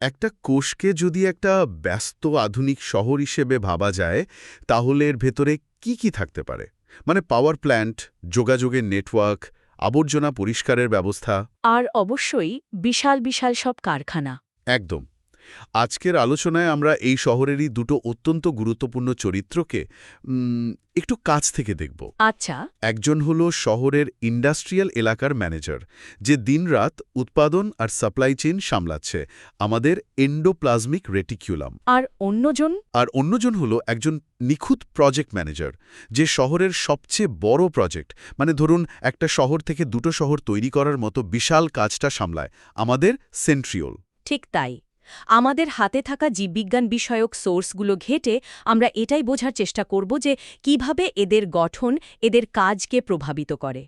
একটা কোষকে যদি একটা ব্যস্ত আধুনিক শহর হিসেবে ভাবা যায় তাহলে এর ভেতরে কি কি থাকতে পারে? মানে পাওয়ার প্ল্যান্ট যোগাযোগের নেটওয়ার্ক আবর্জনা পরিষ্কারের ব্যবস্থা। আর অবশ্যই বিশাল বিশাল সব কারখানা। একদম। আজকের আলোচনায় আমরা এই শহরেরই দুটো অত্যন্ত গুরুত্বপূর্ণ চরিত্রকে একটু কাছ থেকে দেখব। আচ্ছা। একজন হলো শহরের ইন্ডাস্ট্রিয়াল এলাকার ম্যানেজার যে দিনরাত উৎপাদন আর সাপ্লাই চেইন সামলাচ্ছে আমাদের এন্ডোপ্লাজমিক রেটিকিউলাম আর অন্যজন? আর অন্যজন হলো একজন নিখুঁত প্রজেক্ট ম্যানেজার যে শহরের সবচেয়ে বড় প্রজেক্ট মানে ধরুন একটা শহর থেকে দুটো শহর তৈরি করার মতো বিশাল কাজটা সামলায় আমাদের সেন্ট্রিওল। ঠিক তাই। আমাদের হাতে থাকা জীববিজ্ঞান বিষয়ক সোর্সগুলো ঘেটে আমরা এটাই বোঝার চেষ্টা করব যে কীভাবে এদের গঠন এদের কাজকে প্রভাবিত করে।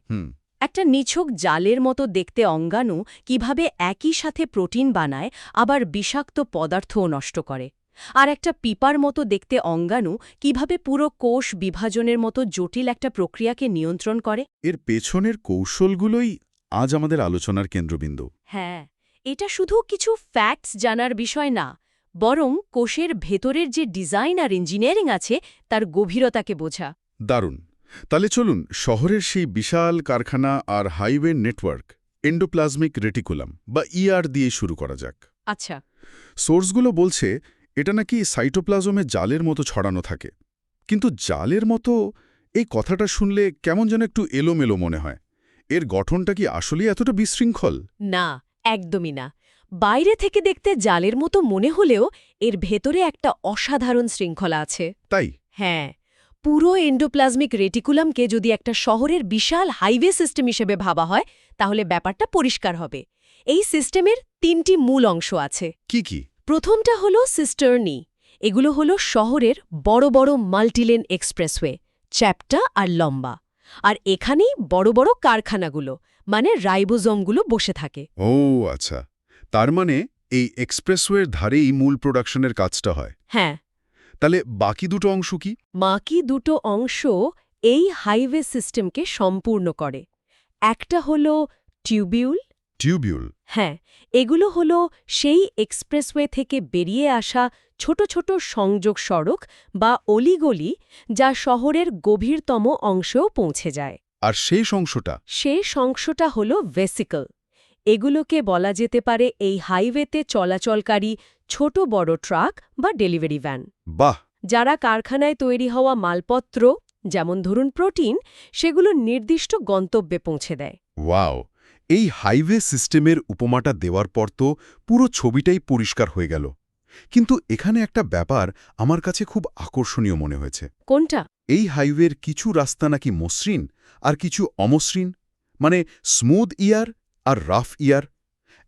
একটা নিছক জালের মতো দেখতে অঙ্গাণু কীভাবে একই সাথে প্রোটিন বানায় আবার বিষাক্ত পদার্থও নষ্ট করে। আর একটা পিপার মতো দেখতে অঙ্গাণু কীভাবে পুরো কোষ বিভাজনের মতো জটিল একটা প্রক্রিয়াকে নিয়ন্ত্রণ করে। এর পেছনের কৌশলগুলোই আজ আমাদের আলোচনার কেন্দ্রবিন্দু। হ্যাঁ। এটা শুধু কিছু ফ্যাক্টস জানার বিষয় না বরং কোষের ভেতরের যে ডিজাইন আর ইঞ্জিনিয়ারিং আছে তার গভীরতাকে বোঝা। দারুণ। তাহলে চলুন শহরের সেই বিশাল কারখানা আর হাইওয়ে নেটওয়ার্ক এন্ডোপ্লাজমিক রেটিকুলাম বা ইআর দিয়ে শুরু করা যাক। আচ্ছা। সোর্সগুলো বলছে এটা নাকি সাইটোপ্লাজমে জালের মতো ছড়ানো থাকে। কিন্তু জালের মতো এই কথাটা শুনলে কেমন যেন একটু এলোমেলো মনে হয়। এর গঠনটা কি আসলেই এতটা বিশৃঙ্খল? না একদমই না। বাইরে থেকে দেখতে জালের মতো মনে হলেও এর ভেতরে একটা অসাধারণ শৃঙ্খলা আছে। তাই? হ্যাঁ পুরো এন্ডোপ্লাজমিক রেটিকুলামকে যদি একটা শহরের বিশাল হাইওয়ে সিস্টেম হিসেবে ভাবা হয় তাহলে ব্যাপারটা পরিষ্কার হবে। এই সিস্টেমের তিনটি মূল অংশ আছে। কি কি? প্রথমটা হলো সিস্টার্নি। এগুলো হলো শহরের বড় বড় মাল্টিলেন এক্সপ্রেসওয়ে চ্যাপ্টা আর লম্বা। আর এখানেই বড় বড় কারখানাগুলো। মানে রাইবোজমগুলো বসে থাকে। ও আচ্ছা। তার মানে এই এক্সপ্রেসওয়ের ধারেই মূল প্রোডাকশনের কাজটা হয়। হ্যাঁ। তাহলে বাকি দুটো অংশ কি? বাকি দুটো অংশ এই হাইওয়ে সিস্টেমকে সম্পূর্ণ করে। একটা হলো টিউবিউল। টিউবিউল। হ্যাঁ এগুলো হলো সেই এক্সপ্রেসওয়ে থেকে বেরিয়ে আসা ছোট ছোট সংযোগ সড়ক বা অলিগলি যা শহরের গভীরতম অংশেও পৌঁছে যায়। আর সেই অংশটা? সে অংশটা হল ভেসিকল এগুলোকে বলা যেতে পারে এই হাইওয়েতে চলাচলকারী ছোট বড় ট্রাক বা ডেলিভারি ভ্যান বাহ! যারা কারখানায় তৈরি হওয়া মালপত্র যেমন ধরুন প্রোটিন সেগুলো নির্দিষ্ট গন্তব্যে পৌঁছে দেয়। ওয়াও! এই হাইওয়ে সিস্টেমের উপমাটা দেওয়ার পর তো পুরো ছবিটাই পরিষ্কার হয়ে গেল। কিন্তু এখানে একটা ব্যাপার আমার কাছে খুব আকর্ষণীয় মনে হয়েছে। কোনটা? এই হাইওয়ের কিছু রাস্তা নাকি মসৃণ আর কিছু অমসৃণ? মানে স্মুথ ইয়ার আর রাফ ইয়ার।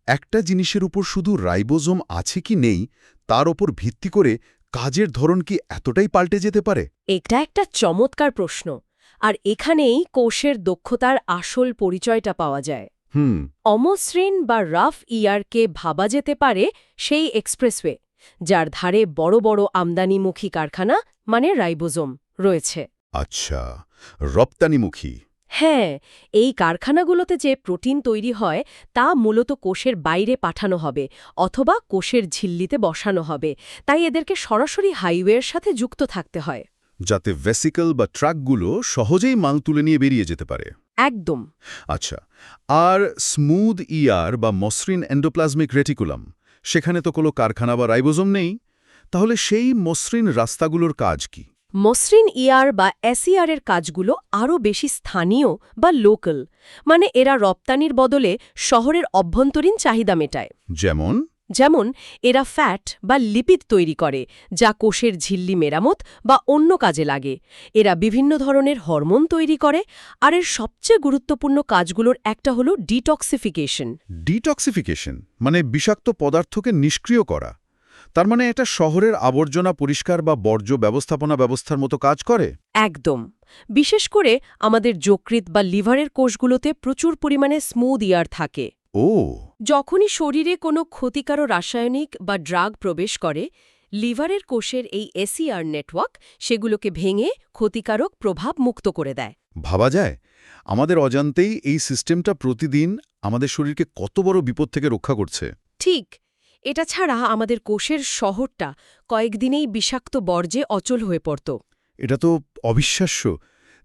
একটা জিনিসের উপর শুধু রাইবোজোম আছে কি নেই তার ওপর ভিত্তি করে কাজের ধরন কি এতটাই পাল্টে যেতে পারে? এটা একটা চমৎকার প্রশ্ন। আর এখানেই কোষের দক্ষতার আসল পরিচয়টা পাওয়া যায়। হুম। অমসৃণ বা রাফ ইয়ারকে ভাবা যেতে পারে সেই এক্সপ্রেসওয়ে। যার ধারে বড় বড় আমদানিমুখী কারখানা মানে রাইবোজোম রয়েছে। আচ্ছা রপ্তানিমুখী। হ্যাঁ এই কারখানাগুলোতে যে প্রোটিন তৈরি হয় তা মূলত কোষের বাইরে পাঠানো হবে অথবা কোষের ঝিল্লিতে বসানো হবে। তাই এদেরকে সরাসরি হাইওয়ের সাথে যুক্ত থাকতে হয়। যাতে ভেসিকল বা ট্রাকগুলো সহজেই মাল তুলে নিয়ে বেরিয়ে যেতে পারে। একদম। আচ্ছা আর স্মুথ ইয়ার বা মসৃণ এন্ডোপ্লাজমিক রেটিকুলাম সেখানে তো কোনো কারখানা বা রাইবোজম নেই। তাহলে সেই মসৃণ রাস্তাগুলোর কাজ কি? মসৃণ ইয়ার বা এসইআর এর কাজগুলো আরও বেশি স্থানীয় বা লোকাল। মানে এরা রপ্তানির বদলে শহরের অভ্যন্তরীণ চাহিদা মেটায়। যেমন? যেমন এরা ফ্যাট বা লিপিড তৈরি করে যা কোষের ঝিল্লি মেরামত বা অন্য কাজে লাগে। এরা বিভিন্ন ধরনের হরমোন তৈরি করে আর এর সবচেয়ে গুরুত্বপূর্ণ কাজগুলোর একটা হল ডিটক্সিফিকেশন ডিটক্সিফিকেশন মানে বিষাক্ত পদার্থকে নিষ্ক্রিয় করা। তার মানে এটা শহরের আবর্জনা পরিষ্কার বা বর্জ্য ব্যবস্থাপনা ব্যবস্থার মতো কাজ করে? একদম। বিশেষ করে আমাদের যকৃত বা লিভারের কোষগুলোতে প্রচুর পরিমাণে স্মুদ ইয়ার থাকে। ও যখনই শরীরে কোনো ক্ষতিকারক রাসায়নিক বা ড্রাগ প্রবেশ করে লিভারের কোষের এই এসিআর নেটওয়ার্ক সেগুলোকে ভেঙে ক্ষতিকারক প্রভাব মুক্ত করে দেয়। ভাবা যায়? আমাদের অজান্তেই এই সিস্টেমটা প্রতিদিন আমাদের শরীরকে কত বড় বিপদ থেকে রক্ষা করছে। ঠিক। এটা ছাড়া আমাদের কোষের শহরটা কয়েকদিনেই বিষাক্ত বর্জ্যে অচল হয়ে পড়ত। এটা তো অবিশ্বাস্য।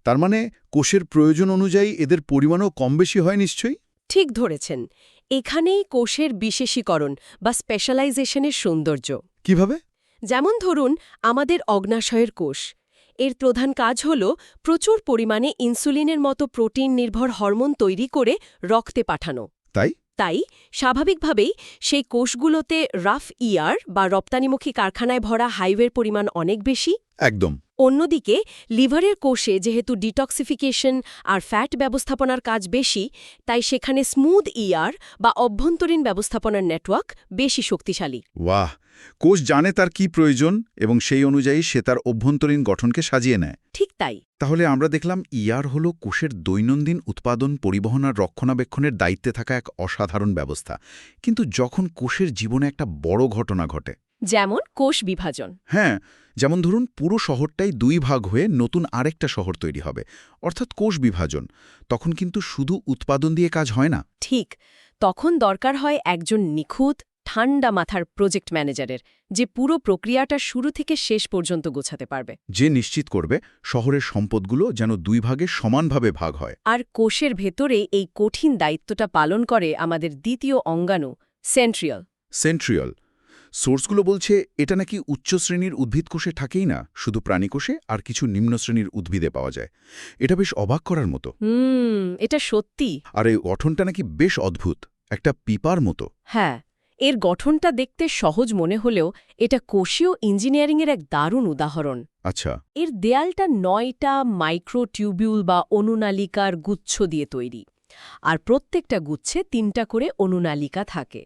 তার মানে কোষের প্রয়োজন অনুযায়ী এদের পরিমাণও কম বেশি হয় নিশ্চয়ই? ঠিক ধরেছেন। এখানেই কোষের বিশেষীকরণ বা স্পেশালাইজেশনের সৌন্দর্য। কীভাবে? যেমন ধরুন আমাদের অগ্নাশয়ের কোষ। এর প্রধান কাজ হল প্রচুর পরিমাণে ইনসুলিনের মতো প্রোটিন নির্ভর হরমোন তৈরি করে রক্তে পাঠানো। তাই? তাই স্বাভাবিকভাবেই সেই কোষগুলোতে রাফ ইয়ার বা রপ্তানিমুখী কারখানায় ভরা হাইওয়ের পরিমাণ অনেক বেশি। একদম। অন্যদিকে লিভারের কোষে যেহেতু ডিটক্সিফিকেশন আর ফ্যাট ব্যবস্থাপনার কাজ বেশি তাই সেখানে স্মুথ ইয়ার বা অভ্যন্তরীণ ব্যবস্থাপনার নেটওয়ার্ক বেশি শক্তিশালী। ওয়াহ! কোষ জানে তার কি প্রয়োজন এবং সেই অনুযায়ী সে তার অভ্যন্তরীণ গঠনকে সাজিয়ে নেয়। ঠিক তাই। তাহলে আমরা দেখলাম ইয়ার হল কোষের দৈনন্দিন উৎপাদন পরিবহন আর রক্ষণাবেক্ষণের দায়িত্বে থাকা এক অসাধারণ ব্যবস্থা। কিন্তু যখন কোষের জীবনে একটা বড় ঘটনা ঘটে যেমন কোষ বিভাজন। হ্যাঁ যেমন ধরুন পুরো শহরটাই দুই ভাগ হয়ে নতুন আরেকটা শহর তৈরি হবে অর্থাৎ কোষ বিভাজন। তখন কিন্তু শুধু উৎপাদন দিয়ে কাজ হয় না। ঠিক তখন দরকার হয় একজন নিখুঁত ঠান্ডা মাথার প্রজেক্ট ম্যানেজারের যে পুরো প্রক্রিয়াটা শুরু থেকে শেষ পর্যন্ত গোছাতে পারবে। যে নিশ্চিত করবে শহরের সম্পদগুলো যেন দুই ভাগে সমানভাবে ভাগ হয়। আর কোষের ভেতরে এই কঠিন দায়িত্বটা পালন করে আমাদের দ্বিতীয় অঙ্গাণু সেন্ট্রিয়াল। সেন্ট্রিয়াল। সোর্সগুলো বলছে এটা নাকি উচ্চ শ্রেণির উদ্ভিদ কোষে থাকেই না শুধু প্রাণীকোষে আর কিছু নিম্ন শ্রেণির উদ্ভিদে পাওয়া যায়। এটা বেশ অবাক করার মতো। এটা সত্যি। আর এই গঠনটা নাকি বেশ অদ্ভুত একটা পিপার মতো। হ্যাঁ এর গঠনটা দেখতে সহজ মনে হলেও এটা কোষীয় ইঞ্জিনিয়ারিংয়ের এক দারুণ উদাহরণ। আচ্ছা। এর দেয়ালটা নয়টা মাইক্রোটিউবিউল বা অনুনালিকার গুচ্ছ দিয়ে তৈরি। আর প্রত্যেকটা গুচ্ছে তিনটা করে অনুনালিকা থাকে।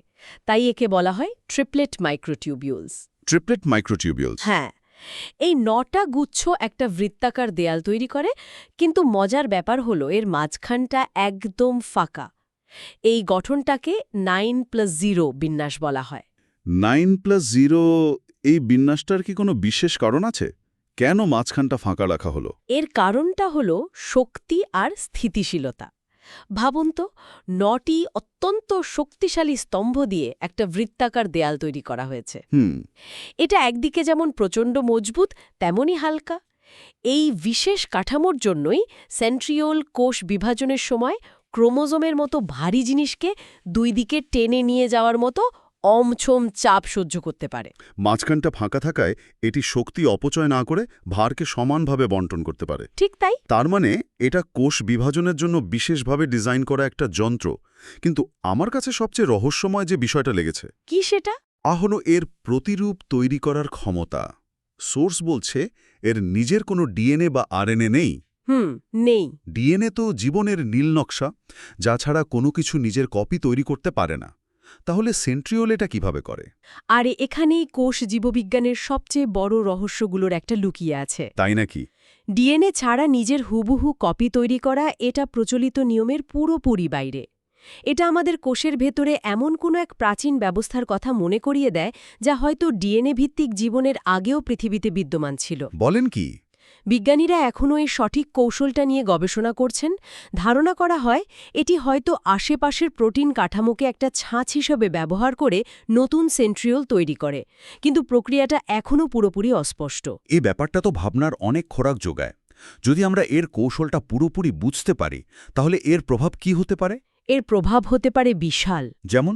তাই একে বলা হয় ট্রিপলেট মাইক্রোটিউবিউলস। Triplet microtubules. হ্যাঁ এই নটা গুচ্ছ একটা বৃত্তাকার দেয়াল তৈরি করে কিন্তু মজার ব্যাপার হলো এর মাঝখানটা একদম ফাঁকা। এই গঠনটাকে নাইন প্লাস জিরো বিন্যাস বলা হয়। নাইন প্লাস জিরো এই বিন্যাসটার কি কোনো বিশেষ কারণ আছে? কেন মাঝখানটা ফাঁকা রাখা হলো? এর কারণটা হল শক্তি আর স্থিতিশীলতা। ভাবুন তো নটি অত্যন্ত শক্তিশালী স্তম্ভ দিয়ে একটা বৃত্তাকার দেয়াল তৈরি করা হয়েছে। হুম। এটা একদিকে যেমন প্রচণ্ড মজবুত তেমনই হালকা। এই বিশেষ কাঠামোর জন্যই সেন্ট্রিওল কোষ বিভাজনের সময় ক্রোমোজোমের মতো ভারী জিনিসকে দুই দিকে টেনে নিয়ে যাওয়ার মতো অমছম চাপ সহ্য করতে পারে। মাঝখানটা ফাঁকা থাকায় এটি শক্তি অপচয় না করে ভারকে সমানভাবে বন্টন করতে পারে। ঠিক তাই। তার মানে এটা কোষ বিভাজনের জন্য বিশেষভাবে ডিজাইন করা একটা যন্ত্র। কিন্তু আমার কাছে সবচেয়ে রহস্যময় যে বিষয়টা লেগেছে কি সেটা? আহল এর প্রতিরূপ তৈরি করার ক্ষমতা। সোর্স বলছে এর নিজের কোনো ডিএনএ বা আরএনএ নেই। হুম নেই। ডিএনএ তো জীবনের নীল নকশা যা ছাড়া কোনো কিছু নিজের কপি তৈরি করতে পারে না। তাহলে সেন্ট্রিওল এটা কীভাবে করে? আর এখানেই কোষ জীববিজ্ঞানের সবচেয়ে বড় রহস্যগুলোর একটা লুকিয়ে আছে। তাই নাকি? ডিএনএ ছাড়া নিজের হুবহু কপি তৈরি করা এটা প্রচলিত নিয়মের পুরোপুরি বাইরে। এটা আমাদের কোষের ভেতরে এমন কোনো এক প্রাচীন ব্যবস্থার কথা মনে করিয়ে দেয় যা হয়তো ডিএনএ ভিত্তিক জীবনের আগেও পৃথিবীতে বিদ্যমান ছিল। বলেন কি? বিজ্ঞানীরা এখনও এই সঠিক কৌশলটা নিয়ে গবেষণা করছেন। ধারণা করা হয় এটি হয়তো আশেপাশের প্রোটিন কাঠামোকে একটা ছাঁচ হিসেবে ব্যবহার করে নতুন সেন্ট্রিওল তৈরি করে কিন্তু প্রক্রিয়াটা এখনও পুরোপুরি অস্পষ্ট। এই ব্যাপারটা তো ভাবনার অনেক খোরাক যোগায়। যদি আমরা এর কৌশলটা পুরোপুরি বুঝতে পারি তাহলে এর প্রভাব কি হতে পারে? এর প্রভাব হতে পারে বিশাল। যেমন?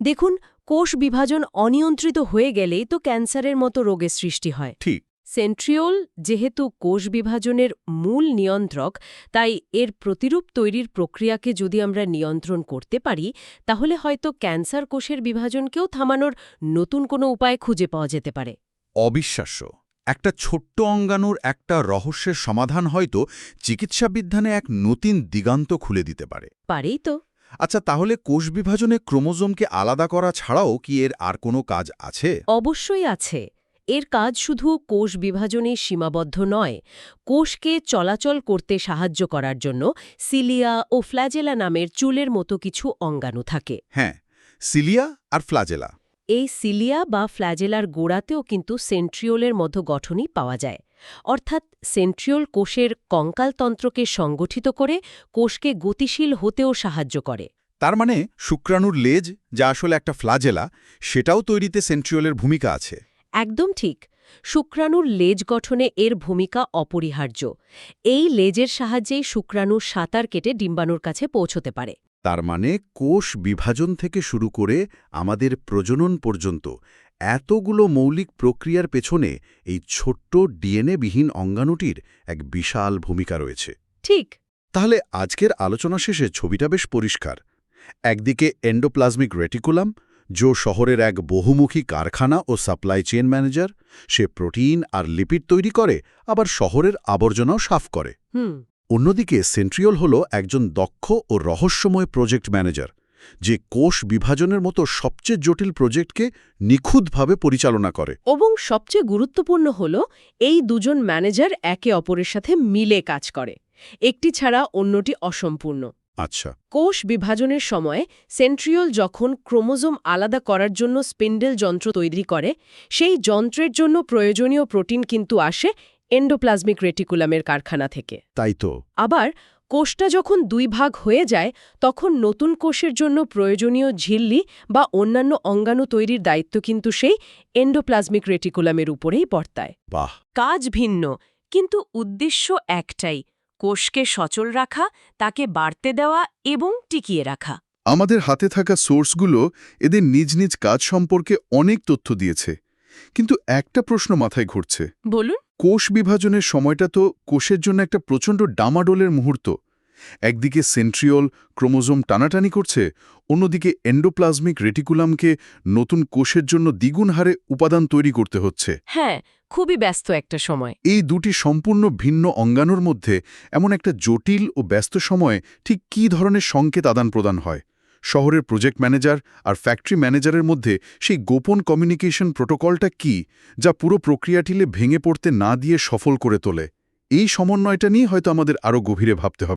দেখুন কোষ বিভাজন অনিয়ন্ত্রিত হয়ে গেলেই তো ক্যান্সারের মতো রোগের সৃষ্টি হয়। ঠিক। সেন্ট্রিওল যেহেতু কোষ বিভাজনের মূল নিয়ন্ত্রক তাই এর প্রতিরূপ তৈরির প্রক্রিয়াকে যদি আমরা নিয়ন্ত্রণ করতে পারি তাহলে হয়তো ক্যান্সার কোষের বিভাজনকেও থামানোর নতুন কোনো উপায় খুঁজে পাওয়া যেতে পারে। অবিশ্বাস্য। একটা ছোট্ট অঙ্গাণুর একটা রহস্যের সমাধান হয়তো চিকিৎসাবিজ্ঞানে এক নতুন দিগান্ত খুলে দিতে পারে। পারেই তো। আচ্ছা তাহলে কোষ বিভাজনে ক্রোমোজোমকে আলাদা করা ছাড়াও কি এর আর কোনো কাজ আছে? অবশ্যই আছে। এর কাজ শুধু কোষ বিভাজনে সীমাবদ্ধ নয় কোষকে চলাচল করতে সাহায্য করার জন্য সিলিয়া ও ফ্ল্যাজেলা নামের চুলের মতো কিছু অঙ্গাণু থাকে। হ্যাঁ সিলিয়া আর ফ্লাজেলা এই সিলিয়া বা ফ্ল্যাজেলার গোড়াতেও কিন্তু সেন্ট্রিওলের মতো গঠনই পাওয়া যায়। অর্থাৎ সেন্ট্রিওল কোষের কঙ্কালতন্ত্রকে সংগঠিত করে কোষকে গতিশীল হতেও সাহায্য করে। তার মানে শুক্রাণুর লেজ যা আসলে একটা ফ্লাজেলা সেটাও তৈরিতে সেন্ট্রিওলের ভূমিকা আছে। একদম ঠিক। শুক্রাণুর লেজ গঠনে এর ভূমিকা অপরিহার্য। এই লেজের সাহায্যেই শুক্রাণু সাঁতার কেটে ডিম্বাণুর কাছে পৌঁছতে পারে। তার মানে কোষ বিভাজন থেকে শুরু করে আমাদের প্রজনন পর্যন্ত এতগুলো মৌলিক প্রক্রিয়ার পেছনে এই ছোট্ট ডিএনএবিহীন অঙ্গাণুটির এক বিশাল ভূমিকা রয়েছে। ঠিক। তাহলে আজকের আলোচনা শেষে ছবিটা বেশ পরিষ্কার। একদিকে এন্ডোপ্লাজমিক রেটিকুলাম জো শহরের এক বহুমুখী কারখানা ও সাপ্লাই চেইন ম্যানেজার সে প্রোটিন আর লিপিড তৈরি করে আবার শহরের আবর্জনাও সাফ করে হুম। অন্যদিকে সেন্ট্রিওল হল একজন দক্ষ ও রহস্যময় প্রজেক্ট ম্যানেজার যে কোষ বিভাজনের মতো সবচেয়ে জটিল প্রজেক্টকে নিখুঁতভাবে পরিচালনা করে। এবং সবচেয়ে গুরুত্বপূর্ণ হল এই দুজন ম্যানেজার একে অপরের সাথে মিলে কাজ করে। একটি ছাড়া অন্যটি অসম্পূর্ণ। আচ্ছা। কোষ বিভাজনের সময় সেন্ট্রিওল যখন ক্রোমোজোম আলাদা করার জন্য স্পিন্ডেল যন্ত্র তৈরি করে সেই যন্ত্রের জন্য প্রয়োজনীয় প্রোটিন কিন্তু আসে এন্ডোপ্লাজমিক রেটিকুলামের কারখানা থেকে। তাই তো। আবার কোষটা যখন দুই ভাগ হয়ে যায় তখন নতুন কোষের জন্য প্রয়োজনীয় ঝিল্লি বা অন্যান্য অঙ্গাণু তৈরির দায়িত্ব কিন্তু সেই এন্ডোপ্লাজমিক রেটিকুলামের উপরেই বর্তায়। বাহ! কাজ ভিন্ন কিন্তু উদ্দেশ্য একটাই কোষকে সচল রাখা তাকে বাড়তে দেওয়া এবং টিকিয়ে রাখা। আমাদের হাতে থাকা সোর্সগুলো এদের নিজ নিজ কাজ সম্পর্কে অনেক তথ্য দিয়েছে। কিন্তু একটা প্রশ্ন মাথায় ঘুরছে। বলুন। কোষ বিভাজনের সময়টা তো কোষের জন্য একটা প্রচণ্ড ডামাডোলের মুহূর্ত। একদিকে সেন্ট্রিওল ক্রোমোজোম টানাটানি করছে অন্যদিকে এন্ডোপ্লাজমিক রেটিকুলামকে নতুন কোষের জন্য দ্বিগুণ হারে উপাদান তৈরি করতে হচ্ছে। হ্যাঁ খুবই ব্যস্ত একটা সময়। এই দুটি সম্পূর্ণ ভিন্ন অঙ্গাণুর মধ্যে এমন একটা জটিল ও ব্যস্ত সময়ে ঠিক কী ধরনের সংকেত আদান প্রদান হয়? শহরের প্রজেক্ট ম্যানেজার আর ফ্যাক্টরি ম্যানেজারের মধ্যে সেই গোপন কমিউনিকেশন প্রোটোকলটা কি যা পুরো প্রক্রিয়াটিলে ভেঙে পড়তে না দিয়ে সফল করে তোলে? এই সমন্বয়টা নিয়ে হয়তো আমাদের আরও গভীরে ভাবতে হবে।